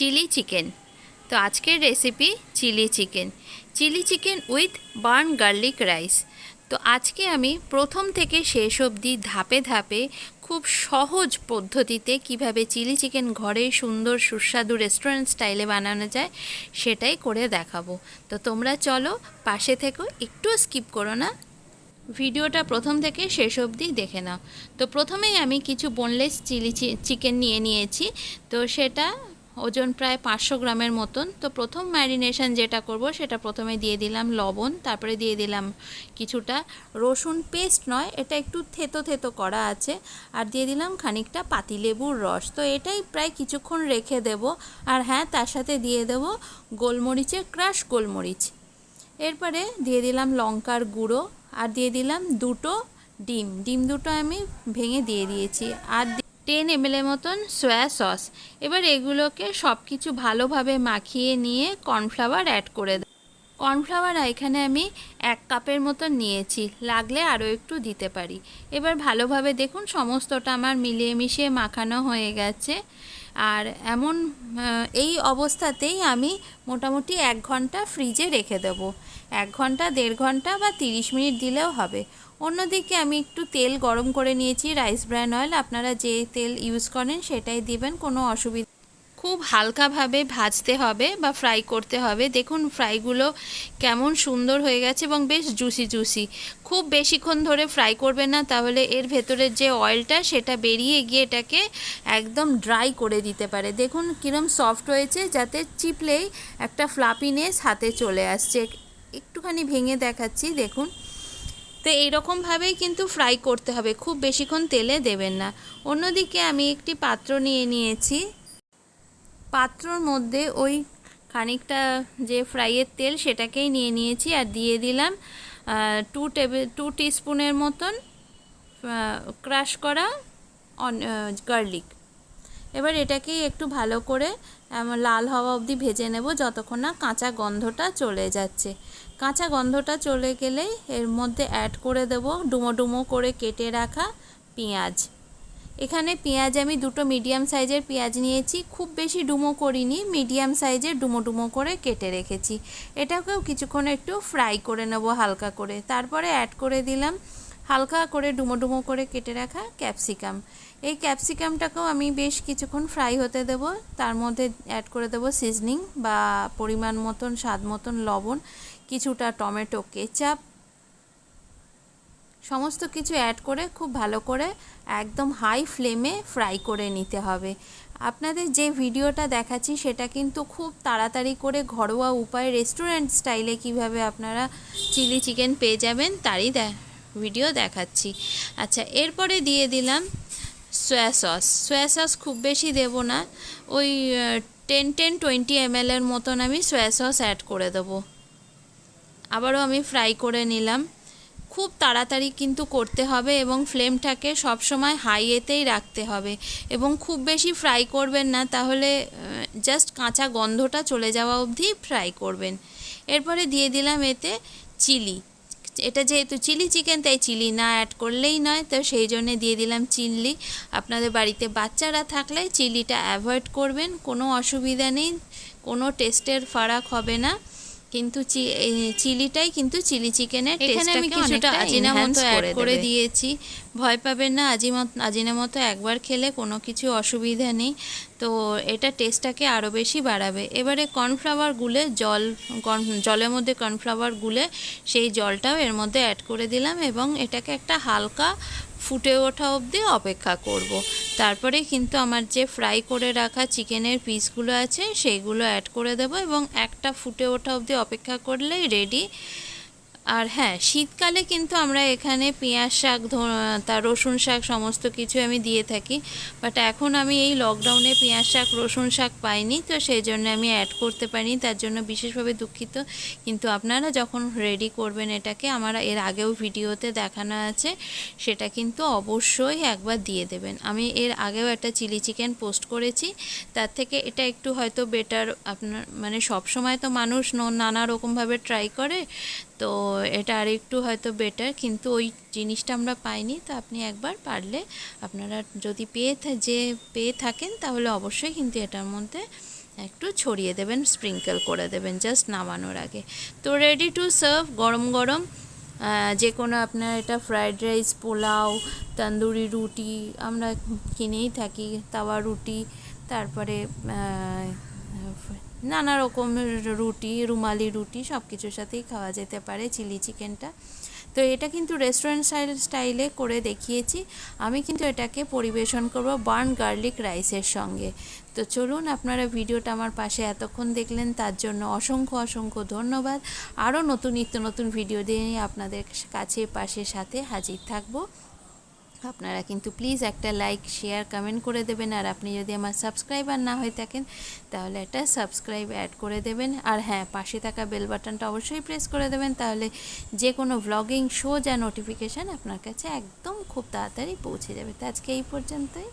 Chilli chicken. তো আজকের recipe chilli chicken. Chilli chicken with burn garlic rice. তো আজকে আমি প্রথম থেকে শেষ অবধি ধাপে ধাপে খুব সহজ পদ্ধতিতে কীভাবে চিলি চিকেন ঘরে সুন্দর সুস্বাদু রেস্টুরেন্ট স্টাইলে বানানো যায় সেটাই করে দেখাবো। তো তোমরা চলো পাশে থেকো একটুও স্কিপ করো না। ভিডিওটা প্রথম থেকে শেষ অবধি দেখে নাও। তো প্রথমেই আমি কিছু বোনলেস চিলি চিকেন নিয়ে নিয়েছি। তো সেটা ওজন প্রায় পাঁচশো গ্রামের মতন। তো প্রথম ম্যারিনেশন যেটা করব, সেটা প্রথমে দিয়ে দিলাম লবণ, তারপরে দিয়ে দিলাম কিছুটা রসুন পেস্ট নয়, এটা একটু থেতো থেতো করা আছে। আর দিয়ে দিলাম খানিকটা পাতিলেবুর রস। তো এটাই প্রায় কিছুক্ষণ রেখে দেব। আর হ্যাঁ তার সাথে দিয়ে দেব গোলমরিচের ক্রাশ গোলমরিচ। এরপরে দিয়ে দিলাম লঙ্কার গুঁড়ো। আর দিয়ে দিলাম দুটো ডিম। ডিম দুটো আমি ভেঙে দিয়ে দিয়েছি। আর টেন এমএলের মতন সয়া সস এবার এগুলোকে সব কিছু ভালোভাবে মাখিয়ে নিয়ে কর্নফ্লাওয়ার অ্যাড করে দেব কর্নফ্লাওয়ার এখানে আমি এক কাপের মতন নিয়েছি, লাগলে আরও একটু দিতে পারি। এবার ভালোভাবে দেখুন, সমস্তটা আমার মিলিয়ে মিশিয়ে মাখানো হয়ে গেছে। আর এমন এই অবস্থাতেই আমি মোটামুটি এক ঘণ্টা ফ্রিজে রেখে দেবো। এক ঘণ্টা, দেড় ঘণ্টা বা তিরিশ মিনিট দিলেও হবে। অন্যদিকে আমি একটু তেল গরম করে নিয়েছি, রাইস ব্র্যান অয়েল। আপনারা যে তেল ইউজ করেন সেটাই দিবেন, কোনো অসুবিধা খুব হালকাভাবে ভাজতে হবে বা ফ্রাই করতে হবে। দেখুন ফ্রাইগুলো কেমন সুন্দর হয়ে গেছে এবং বেশ জুসি জুসি। খুব বেশিক্ষণ ধরে ফ্রাই করবে না, তাহলে এর ভেতরের যে অয়েলটা সেটা বেরিয়ে গিয়ে এটাকে একদম ড্রাই করে দিতে পারে। দেখুন কীরম সফট হয়েছে, যাতে চিপলেই একটা ফ্লাপিনেস হাতে চলে আসছে। একটুখানি ভেঙে দেখাচ্ছি, দেখুন। তো এইরকমভাবেই কিন্তু ফ্রাই করতে হবে। খুব বেশিক্ষণ তেলে দেবেন না। অন্যদিকে আমি একটি পাত্র নিয়ে নিয়েছি। পাত্রর মধ্যে ওই খানিকটা যে ফ্রাইয়ের তেল সেটাকেই নিয়ে নিয়েছি আর দিয়ে দিলাম টু টেবিল টু টিস্পুনের মতন ক্রাশ করা অন গার্লিক এবার এটাকেই একটু ভালো করে লাল হওয়া অবধি ভেজে নেব যতক্ষণ না কাঁচা গন্ধটা চলে যাচ্ছে। কাঁচা গন্ধটা চলে গেলেই এর মধ্যে অ্যাড করে দেব ডুমো ডুমো করে কেটে রাখা পেঁয়াজ। এখানে পেঁয়াজ আমি দুটো মিডিয়াম সাইজের পেঁয়াজ নিয়েছি, খুব বেশি ডুমো করিনি মিডিয়াম সাইজের ডুমো ডুমো করে কেটে রেখেছি। এটাকেও কিছুক্ষণ একটু ফ্রাই করে নেব হালকা করে। তারপরে অ্যাড করে দিলাম হালকা করে ডুমো ডুমো করে কেটে রাখা ক্যাপসিকাম। এই ক্যাপসিকামটাকেও আমি বেশ কিছুক্ষণ ফ্রাই হতে দেব। তার মধ্যে অ্যাড করে দেব সিজনিং বা পরিমাণ মতন, স্বাদ মতন লবণ, কিছুটা টমেটো কেচাপ। সমস্ত কিছু অ্যাড করে খুব ভালো করে একদম হাই ফ্লেমে ফ্রাই করে নিতে হবে। আপনাদের যে ভিডিওটা দেখাচ্ছি সেটা কিন্তু খুব তাড়াতাড়ি করে ঘরোয়া উপায়ে রেস্টুরেন্ট স্টাইলে কীভাবে আপনারা চিলি চিকেন পেয়ে যাবেন, তারই ভিডিও দেখাচ্ছি। আচ্ছা এরপরে দিয়ে দিলাম সয়া সস সয়া সস খুব বেশি দেব না। ওই টেন টেন টোয়েন্টি এমএলের মতন আমি সয়া সস অ্যাড করে দেবো। আবারও আমি ফ্রাই করে নিলাম। খুব তাড়াতাড়ি কিন্তু করতে হবে এবং ফ্লেমটাকে সবসময় হাইয়েতেই রাখতে হবে। এবং খুব বেশি ফ্রাই করবেন না, তাহলে জাস্ট কাঁচা গন্ধটা চলে যাওয়া অবধি ফ্রাই করবেন। এরপরে দিয়ে দিলাম এতে চিলি এটা যেহেতু চিলি চিকেন, তাই চিলি না অ্যাড করলেই নয়। তো সেই জন্যে দিয়ে দিলাম চিলি। আপনাদের বাড়িতে বাচ্চারা থাকলে চিলিটা অ্যাভয়েড করবেন, কোনো অসুবিধা নেই, কোনো টেস্টের ফারাক হবে না। কিন্তু চিলিটাই কিন্তু চিলি চিকেনের এখানে আমি কিছুটা আজিনামতো অ্যাড করে দিয়েছি। ভয় পাবেন না আজিমত আজিনামতো একবার খেলে কোনো কিছু অসুবিধা নেই। তো এটা টেস্টটাকে আরও বেশি বাড়াবে। এবারে কর্নফ্লাওয়ার গুলে জল জলের মধ্যে কর্নফ্লাওয়ার গুলে সেই জলটাও এর মধ্যে অ্যাড করে দিলাম এবং এটাকে একটা হালকা ফুটে ওঠা অবধি অপেক্ষা করব। তারপরে কিন্তু আমার যে ফ্রাই করে রাখা চিকেনের পিসগুলো আছে, সেইগুলো অ্যাড করে দেব এবং একটা ফুটে ওঠা অবধি অপেক্ষা করলেই রেডি আর হ্যাঁ শীতকালে কিন্তু আমরা এখানে পেঁয়াজ শাক তার রসুন শাক সমস্ত কিছু আমি দিয়ে থাকি। বাট এখন আমি এই লকডাউনে পেঁয়াজ শাক, রসুন শাক পাইনি, তো সেই জন্য আমি অ্যাড করতে পারিনি, তার জন্য বিশেষভাবে দুঃখিত। কিন্তু আপনারা যখন রেডি করবেন এটাকে, আমার এর আগেও ভিডিওতে দেখানো আছে, সেটা কিন্তু অবশ্যই একবার দিয়ে দেবেন। আমি এর আগেও একটা চিলি চিকেন পোস্ট করেছি, তার থেকে এটা একটু হয়তো বেটার আপনার মানে সব সময় তো মানুষ নানা রকমভাবে ট্রাই করে তো এটা আর একটু হয়তো বেটার কিন্তু ওই জিনিসটা আমরা পাইনি। তো আপনি একবার পারলে আপনারা যদি পেয়ে যে পেয়ে থাকেন, তাহলে অবশ্যই কিন্তু এটার মধ্যে একটু ছড়িয়ে দেবেন স্প্রিঙ্কেল করে দেবেন জাস্ট নামানোর আগে। তো রেডি টু সার্ভ গরম গরম যে কোনো আপনার এটা ফ্রায়েড রাইস পোলাও, তন্দুরি রুটি, আমরা কিনেই থাকি, তাওয়া রুটি, তারপরে নানা রকমের রুটি, রুমালি রুটি সব কিছুর সাথেই খাওয়া যেতে পারে চিলি চিকেনটা। তো এটা কিন্তু রেস্টুরেন্ট স্টাইল স্টাইলে করে দেখিয়েছি। আমি কিন্তু এটাকে পরিবেশন করব বার্ন গার্লিক রাইসের সঙ্গে। তো চলুন আপনারা ভিডিওটা আমার পাশে এতক্ষণ দেখলেন, তার জন্য অসংখ্য অসংখ্য ধন্যবাদ। আরও নতুন নিত্য নতুন ভিডিও দিয়ে আপনাদের কাছে, পাশে, সাথে হাজির থাকব। আপনারা কিন্তু প্লিজ একটা লাইক শেয়ার কমেন্ট করে দেবেন। আর আপনি যদি আমার সাবস্ক্রাইবার না হয়ে থাকেন, তাহলে একটা সাবস্ক্রাইব অ্যাড করে দেবেন। আর হ্যাঁ পাশে থাকা বেল বাটনটা অবশ্যই প্রেস করে দেবেন। তাহলে যে কোনো ব্লগিং শো যা নোটিফিকেশান আপনার কাছে একদম খুব তাড়াতাড়ি পৌঁছে যাবে। তো আজকে এই পর্যন্তই।